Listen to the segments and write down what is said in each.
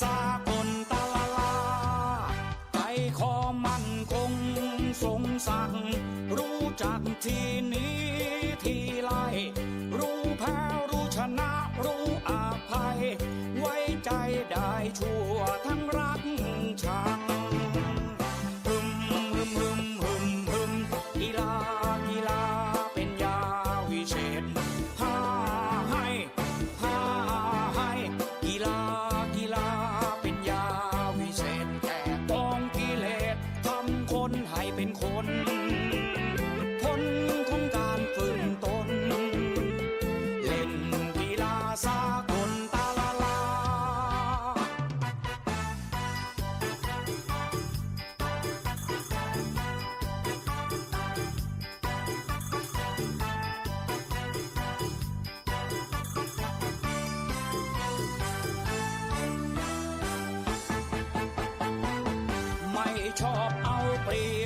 สาคนตาลาลาใจคอมันคงสงสังรู้จักทีนี้ทีไรรู้แพ้รู้ชนะรู้อภัย ไว้ใจได้ชั่ว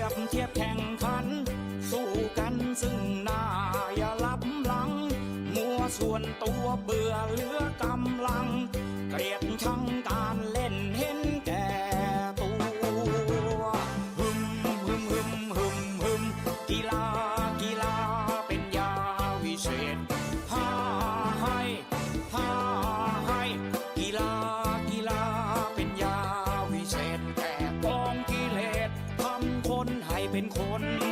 ยบเทียบแข่งขัน สู้กันซึ่งหน้าอย่าลับหลัง มัวส่วนตัวเบื่อเลือกำลัง เกลียด เป็นคน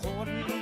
คน